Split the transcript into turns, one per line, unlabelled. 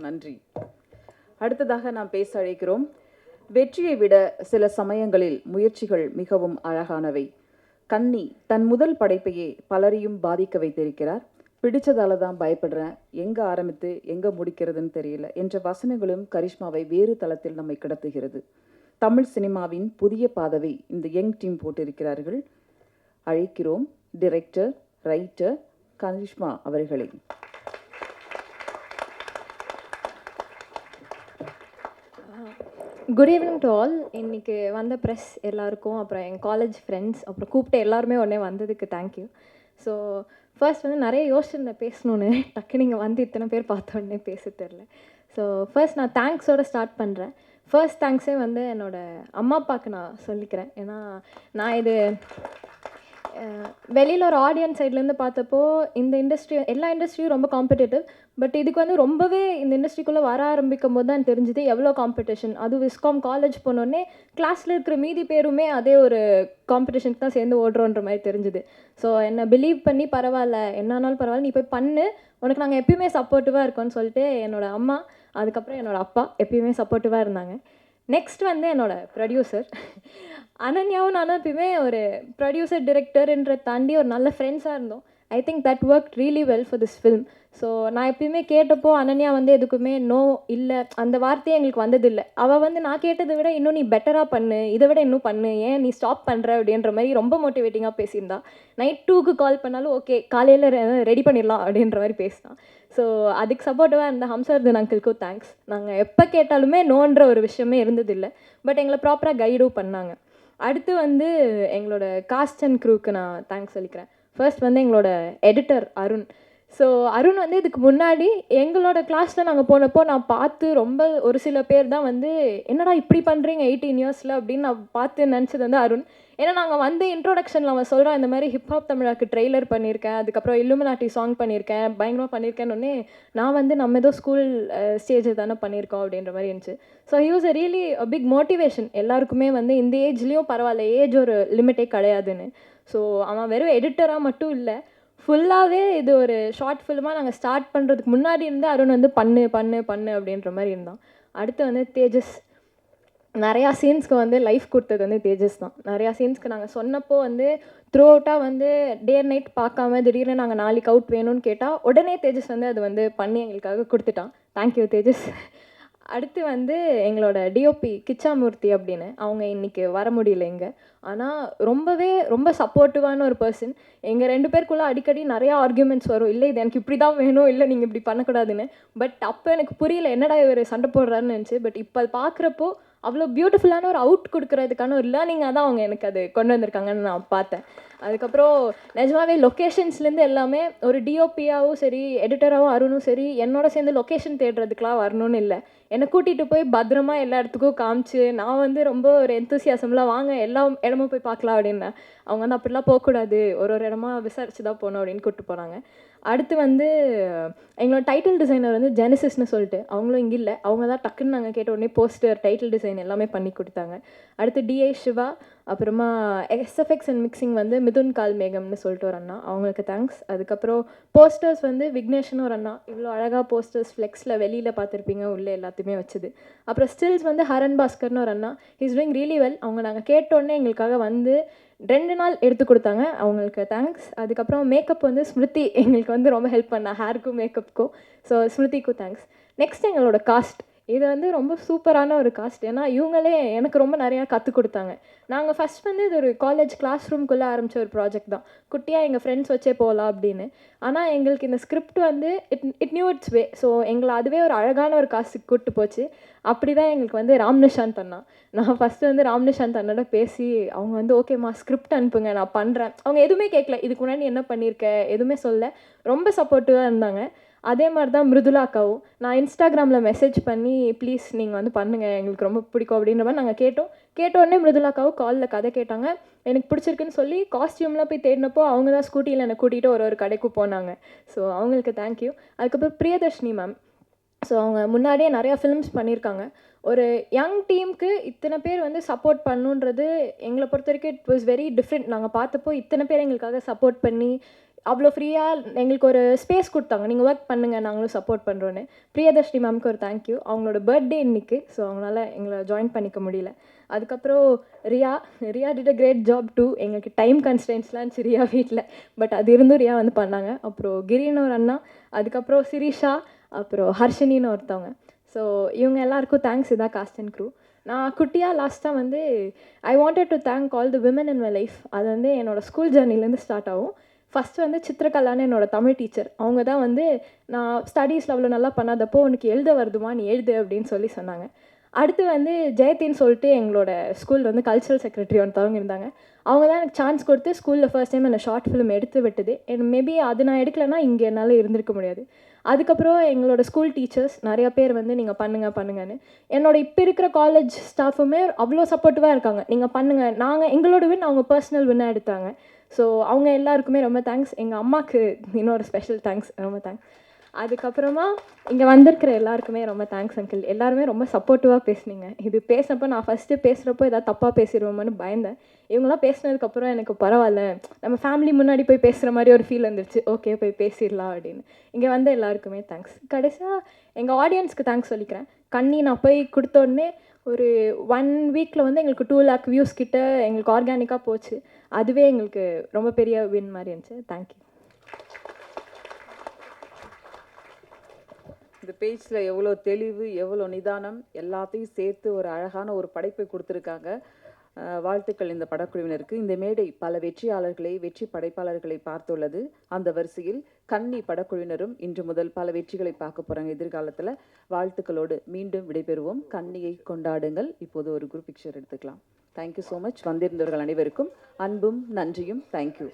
நன்றி. அடுத்ததாக நாம் பேச அழைக்கிறோம். வெற்றியை விட சில சமயங்களில் முயற்சிகள் மிகவும் அழகானவை. கன்னி தன் முதல் படைப்பையே பலரையும் பாதிக்க வைத்திருக்கிறார். பிடிச்சதால தான் பயப்படுறேன். எங்க ஆரம்பித்து எங்க முடிக்கிறதுன்னு தெரியல. என்ற வசனங்களும் கரிஷ்மாவை வேறு தளத்தில் நம்மை கடத்துகிறது. தமிழ் சினிமாவின் புதிய பாதவை இந்த யங் டீம் போட்டிருக்கிறார்கள். அழைக்கிறோம். டிரெக்டர் ரைட்டர் கரிஷ்மா அவர்களை.
குட் ஈவினிங் டு ஆல் இன்னைக்கு வந்த ப்ரெஸ் எல்லாருக்கும் அப்புறம் என் காலேஜ் ஃப்ரெண்ட்ஸ் அப்புறம் கூப்பிட்டு எல்லாருமே உடனே வந்ததுக்கு தேங்க்யூ ஸோ ஃபர்ஸ்ட் வந்து நிறைய யோசிச்சிருந்தேன் பேசணுன்னு டக்கு நீங்கள் வந்து இத்தனை பேர் பார்த்த உடனே பேச தெரில ஸோ ஃபர்ஸ்ட் நான் தேங்க்ஸோட ஸ்டார்ட் பண்ணுறேன் ஃபர்ஸ்ட் தேங்க்ஸே வந்து என்னோடய அம்மா அப்பாவுக்கு நான் சொல்லிக்கிறேன். ஏன்னா நான் இது வெளியில் ஒரு ஆடியன்ஸ் சைட்லேருந்து பார்த்தப்போ இந்த இண்டஸ்ட்ரி எல்லா இண்டஸ்ட்ரியும் ரொம்ப காம்படிட்டிவ் பட் இதுக்கு வந்து ரொம்பவே இந்த இண்டஸ்ட்ரிக்குள்ளே வர ஆரம்பிக்கும் போது தான் தெரிஞ்சுது எவ்வளோ காம்படிஷன் அதுவும் விஸ்காம் காலேஜ் போனோடனே கிளாஸில் இருக்கிற மீதி பேருமே அதே ஒரு காம்படிஷனுக்கு தான் சேர்ந்து ஓடுறோன்ற மாதிரி தெரிஞ்சுது. ஸோ என்னை பிலீவ் பண்ணி பரவாயில்ல என்னன்னாலும் பரவாயில்ல நீ போய் பண்ணு. உனக்கு நாங்கள் எப்பயுமே சப்போர்ட்டிவாக இருக்கோம்னு சொல்லிட்டு என்னோடய அம்மா அதுக்கப்புறம் என்னோடய அப்பா எப்பயுமே சப்போர்ட்டிவாக இருந்தாங்க. நெக்ஸ்ட் வந்து என்னோட ப்ரொடியூசர் அனன்யாவும் நானும் எப்பயுமே ஒரு ப்ரொடியூசர் டிரெக்டர்ன்ற தாண்டி ஒரு நல்ல ஃப்ரெண்ட்ஸாக இருந்தோம். I think that work really well for this film so நான் எப்பயுமே கேட்டப்போ அனன்யா வந்து எதுக்குமே நோ இல்லை அந்த வார்த்தையே எங்களுக்கு வந்ததில்லை. அவள் வந்து நான் கேட்டதை விட இன்னும் நீ பெட்டராக பண்ணு இதை விட இன்னும் பண்ணு ஏன் நீ ஸ்டாப் பண்ணுற அப்படின்ற மாதிரி ரொம்ப மோட்டிவேட்டிங்காக பேசியிருந்தா. நைட் டூக்கு கால் பண்ணாலும் ஓகே காலையில் ரெடி பண்ணிடலாம் அப்படின்ற மாதிரி பேசினான். ஸோ அதுக்கு சப்போர்ட்டிவாக இருந்த ஹம்சர்தன் அங்கிள்க்கும் தேங்க்ஸ் நாங்கள் எப்போ கேட்டாலுமே நோன்ற ஒரு விஷயமே இருந்ததில்லை. பட் எங்களை ப்ராப்பராக கைடும் பண்ணாங்க. அடுத்து வந்து எங்களோட காஸ்ட் அண்ட் க்ரூக்கு நான் தேங்க்ஸ் சொல்லிக்கிறேன். ஃபர்ஸ்ட் வந்து எங்களோட எடிட்டர் அருண். ஸோ அருண் வந்து இதுக்கு முன்னாடி எங்களோட கிளாஸில் நாங்கள் போனப்போ நான் பார்த்து ரொம்ப ஒரு சில பேர் தான் வந்து என்னடா இப்படி பண்ணுறீங்க எயிட்டீன் இயர்ஸில் அப்படின்னு நான் பார்த்து நினச்சது வந்து அருண். ஏன்னா நாங்கள் வந்து இன்ட்ரோடக்ஷனில் அவன் சொல்கிறான் இந்த மாதிரி ஹிப்ஹாப் தமிழாக்கு ட்ரெய்லர் பண்ணியிருக்கேன் அதுக்கப்புறம் இல்லுமினாட்டி சாங் பண்ணியிருக்கேன் பயங்கரமாக பண்ணியிருக்கேன்னு நான் வந்து நம்ம ஏதோ ஸ்கூல் ஸ்டேஜ் தானே பண்ணியிருக்கோம் அப்படின்ற மாதிரி இருந்துச்சு. So he was a really big motivation எல்லாருக்குமே வந்து இந்த ஏஜ்லேயும் பரவாயில்ல ஏஜ் ஒரு லிமிட்டே கிடையாதுன்னு. ஸோ அவன் வெறும் எடிட்டராக மட்டும் இல்லை ஃபுல்லாகவே இது ஒரு ஷார்ட் ஃபிலிமாக நாங்கள் ஸ்டார்ட் பண்ணுறதுக்கு முன்னாடி இருந்து அருண் வந்து பண்ணு பண்ணு பண்ணு அப்படின்ற மாதிரி இருந்தான். அடுத்து வந்து தேஜஸ். நிறையா சீன்ஸ்க்கு வந்து லைஃப் கொடுத்தது வந்து தேஜஸ் தான். நிறையா சீன்ஸ்க்கு நாங்கள் சொன்னப்போ வந்து த்ரூ அவுட்டாக வந்து டே நைட் பார்க்காம திடீர்னு நாங்கள் நாளைக்கு அவுட் வேணும்னு கேட்டால் உடனே தேஜஸ் வந்து அது வந்து பண்ணி எங்களுக்காக கொடுத்துட்டான். Thank you Tejas. அடுத்து வந்து எங்களோட டிஓபி கிச்சாமூர்த்தி அப்படின்னு. அவங்க இன்றைக்கி வர முடியல இங்கே. ஆனால் ரொம்பவே ரொம்ப சப்போர்ட்டிவான ஒரு பர்சன் எங்கள் ரெண்டு பேருக்குள்ளே அடிக்கடி நிறையா ஆர்குமெண்ட்ஸ் வரும். இல்லை இது எனக்கு இப்படி தான் வேணும். இல்லை நீங்கள் இப்படி பண்ணக்கூடாதுன்னு. பட் அப்போ எனக்கு புரியல என்னடா இவர் சண்டை போடுறாருன்னு நினச்சி. பட் இப்போ அது பார்க்குறப்போ அவ்வளோ பியூட்டிஃபுல்லான ஒரு அவுட் கொடுக்குறதுக்கான ஒரு லேர்னிங்காக தான் அவங்க எனக்கு அது கொண்டு வந்திருக்காங்கன்னு நான் பார்த்தேன். அதுக்கப்புறம் நிஜமாவே லொக்கேஷன்ஸ்லேருந்து எல்லாமே ஒரு டிஓபியாவும் சரி எடிட்டராகவும் அருணும் சரி என்னோட சேர்ந்து லொக்கேஷன் தேடுறதுக்கெலாம் வரணும்னு இல்லை. என்னை கூட்டிகிட்டு போய் பத்திரமா எல்லா இடத்துக்கும் காமிச்சு நான் வந்து ரொம்ப ஒரு எந்தூசியாசம்லாம் வாங்க எல்லா இடமும் போய் பார்க்கலாம் அப்படின்னேன் அவங்க வந்து அப்படிலாம் போகக்கூடாது. ஒரு ஒரு இடமா விசாரிச்சு தான் போகணும் அப்படின்னு கூப்பிட்டு போனாங்க. அடுத்து வந்து எங்களோட டைட்டில் டிசைனர் வந்து ஜெனசிஸ்னு சொல்லிட்டு அவங்களும் இங்கே இல்லை. அவங்க தான் டக்குன்னு நாங்கள் கேட்ட உடனே போஸ்டர் டைட்டில் டிசைன் எல்லாமே பண்ணி கொடுத்தாங்க. அடுத்து டிஐ சிவா அப்புறமா எஸ்எஃப்எக்ஸ் அண்ட் மிக்சிங் வந்து மிதுன் கால் மேகம்னு சொல்லிட்டு ஒரு அண்ணா. அவங்களுக்கு தேங்க்ஸ் அதுக்கப்புறம் போஸ்டர்ஸ் வந்து விக்னேஷ்னு ஒரு அண்ணா. இவ்வளோ அழகாக போஸ்டர்ஸ் ஃப்ளெக்ஸில் வெளியில் பார்த்துருப்பீங்க உள்ளே எல்லாத்தையுமே வச்சுது. அப்புறம் ஸ்டில்ஸ் வந்து ஹரன் பாஸ்கர்னு ஒரு அண்ணா. இஸ் டூயிங் ரியலி வெல் அவங்க நாங்கள் கேட்டோடனே எங்களுக்காக வந்து ரெண்டு நாள் எடுத்து கொடுத்தாங்க. அவங்களுக்கு தேங்க்ஸ் அதுக்கப்புறம் மேக்கப் வந்து ஸ்மிருதி எங்களுக்கு வந்து ரொம்ப ஹெல்ப் பண்ணா. ஹேருக்கும் மேக்கப்புக்கும் ஸோ ஸ்மிருதிக்கும் தேங்க்ஸ் நெக்ஸ்ட் எங்களோட காஸ்ட் இது வந்து ரொம்ப சூப்பரான ஒரு காஸ்ட் ஏன்னா இவங்களே எனக்கு ரொம்ப நிறையா கற்றுக் கொடுத்தாங்க. நாங்கள் ஃபஸ்ட் வந்து இது ஒரு காலேஜ் கிளாஸ் ரூம்குள்ளே ஆரம்பித்த ஒரு ப்ராஜெக்ட் தான். குட்டியாக எங்கள் ஃப்ரெண்ட்ஸ் வச்சே போகலாம் அப்படின்னு. ஆனால் எங்களுக்கு இந்த ஸ்கிரிப்ட் வந்து it it new it's way so எங்களை அதுவே ஒரு அழகான ஒரு காசுக்கு கூப்பிட்டு போச்சு. அப்படி தான் எங்களுக்கு வந்து ராம் நிஷாந்த் அண்ணா. நான் ஃபஸ்ட்டு வந்து ராம் நிஷாந்த் அண்ணோட பேசி அவங்க வந்து ஓகேம்மா ஸ்கிரிப்ட் அனுப்புங்க நான் பண்ணுறேன் அவங்க எதுவுமே கேட்கல இதுக்கு முன்னாடி என்ன பண்ணியிருக்க எதுவுமே சொல்ல ரொம்ப சப்போர்ட்டிவாக இருந்தாங்க. அதே மாதிரி தான் மிருதுலா அக்காவும். நான் இன்ஸ்டாகிராமில் மெசேஜ் பண்ணி ப்ளீஸ் நீங்கள் வந்து பண்ணுங்கள் எங்களுக்கு ரொம்ப பிடிக்கும் அப்படின்ற மாதிரி நாங்கள் கேட்டோம். கேட்டோடனே மிருதுலாக்காவும் மிருதுலா அக்காவும் காலில் கதை கேட்டாங்க. எனக்கு பிடிச்சிருக்குன்னு சொல்லி காஸ்டியூம்லாம் போய் தேடினப்போ அவங்க தான் ஸ்கூட்டியில் என்னை கூட்டிகிட்டு ஒரு ஒரு கடைக்கு போனாங்க. ஸோ அவங்களுக்கு தேங்க்யூ அதுக்கப்புறம் பிரியதர்ஷினி மேம் ஸோ அவங்க முன்னாடியே நிறையா ஃபிலிம்ஸ் பண்ணியிருக்காங்க. ஒரு யங் டீமுக்கு இத்தனை பேர் வந்து சப்போர்ட் பண்ணுன்றது எங்களை பொறுத்த வரைக்கும் இட் வாஸ் வெரி டிஃப்ரெண்ட் நாங்கள் பார்த்தப்போ இத்தனை பேர் எங்களுக்காக சப்போர்ட் பண்ணி அவ்வளோ ஃப்ரீயாக எங்களுக்கு ஒரு ஸ்பேஸ் கொடுத்தாங்க. நீங்கள் ஒர்க் பண்ணுங்கள் நாங்களும் சப்போர்ட் பண்ணுறோன்னு பிரியதர்ஷினி மேம்க்கு ஒரு தேங்க்யூ அவங்களோட பர்த்டே இன்றைக்கி ஸோ அவங்களால எங்களை ஜாயின் பண்ணிக்க முடியல. அதுக்கப்புறம் Riya Riya did a great job to எங்களுக்கு டைம் கன்ஸ்டன்ஸ்லாம் இருந்துச்சு ரியா வீட்டில் பட் அது இருந்தும் ரியா வந்து பண்ணாங்க. அப்புறம் கிரின்னு ஒரு அண்ணா அதுக்கப்புறம் சிரிஷா அப்புறம் ஹர்ஷினின்னு ஒருத்தவங்க. ஸோ இவங்க எல்லாருக்கும் தேங்க்ஸ் இதான் காஸ்ட் அண்ட் க்ரூ நான் குட்டியாக லாஸ்ட்டாக வந்து I wanted to thank all the women in my life அது வந்து என்னோடய ஸ்கூல் ஜேர்னிலேருந்து ஸ்டார்ட் ஆகும். ஃபஸ்ட்டு வந்து சித்திரகலான்னு என்னோடய தமிழ் டீச்சர் அவங்க தான் வந்து நான் ஸ்டடீஸில் அவ்வளோ நல்லா பண்ணாதப்போ உனக்கு எழுத வருதுமா? நீ எழுது அப்படின்னு சொல்லி சொன்னாங்க. அடுத்து வந்து ஜெயத்தின்னு சொல்லிட்டு எங்களோட ஸ்கூல் வந்து கல்ச்சரல் செக்ரட்டரி ஒருத்தவங்க இருந்தாங்க. அவங்க தான் எனக்கு சான்ஸ் கொடுத்து ஸ்கூலில் ஃபர்ஸ்ட் டைம் என்னை ஷார்ட் ஃபிலிம் எடுத்து விட்டது. என் மேபி அது நான் எடுக்கலைன்னா இங்கே என்னால் இருந்திருக்க முடியாது. அதுக்கப்புறம் எங்களோட ஸ்கூல் டீச்சர்ஸ் நிறைய பேர் வந்து நீங்கள் பண்ணுங்கள் பண்ணுங்கன்னு. என்னோட இப்போ இருக்கிற காலேஜ் ஸ்டாஃபுமே அவ்வளோ சப்போர்ட்டிவாக இருக்காங்க. நீங்கள் பண்ணுங்கள் நாங்கள் எங்களோட வின் அவங்க பர்சனல் வின்னாக எடுத்தாங்க. ஸோ அவங்க எல்லாருக்குமே ரொம்ப தேங்க்ஸ் எங்கள் அம்மாவுக்கு இன்னொரு ஸ்பெஷல் தேங்க்ஸ் ரொம்ப தேங்க்ஸ் அதுக்கப்புறமா இங்கே வந்திருக்கிற எல்லாருக்குமே ரொம்ப தேங்க்ஸ் அங்கிள் எல்லாருமே ரொம்ப சப்போர்ட்டிவாக பேசுனீங்க. இது பேசுனப்போ நான் ஃபஸ்ட்டு பேசுகிறப்போ ஏதாவது தப்பாக பேசிடுவோமோன்னு பயந்தேன். இவங்களாம் பேசினதுக்கப்புறம் எனக்கு பரவாயில்ல. நம்ம ஃபேமிலி முன்னாடி போய் பேசுகிற மாதிரி ஒரு ஃபீல் வந்துருச்சு. ஓகே போய் பேசிடலாம் அப்படின்னு. இங்கே வந்த எல்லாருக்குமே தேங்க்ஸ் கடைசியாக எங்கள் ஆடியன்ஸ்க்கு தேங்க்ஸ் சொல்லிக்கிறேன். கண்ணி நான் போய் கொடுத்த உடனே ஒரு ஒன் வீக்கில் வந்து எங்களுக்கு டூ லேக் வியூஸ் கிட்ட எங்களுக்கு ஆர்கானிக்காக போச்சு. அதுவே எங்களுக்கு ரொம்ப பெரிய வின் மாதிரி இருந்துச்சு. தேங்க்யூ
இந்த பேஜில் எவ்வளோ தெளிவு எவ்வளோ நிதானம் எல்லாத்தையும் சேர்த்து ஒரு அழகான ஒரு படைப்பை கொடுத்துருக்காங்க. வாழ்த்துக்கள் இந்த படக்குழுவினருக்கு. இந்த மேடை பல வெற்றியாளர்களை வெற்றி படைப்பாளர்களை பார்த்துள்ளது. அந்த வரிசையில் கன்னி படக்குழுவினரும் இன்று முதல் பல வெற்றிகளை பார்க்க போகிறாங்க எதிர்காலத்தில். வாழ்த்துக்களோடு மீண்டும் விடைபெறுவோம். கன்னியை கொண்டாடுங்கள். இப்போது ஒரு குரூப் பிக்சர் எடுத்துக்கலாம். தேங்க்யூ ஸோ மச் வந்திருந்தவர்கள் அனைவருக்கும் அன்பும் நன்றியும். தேங்க்யூ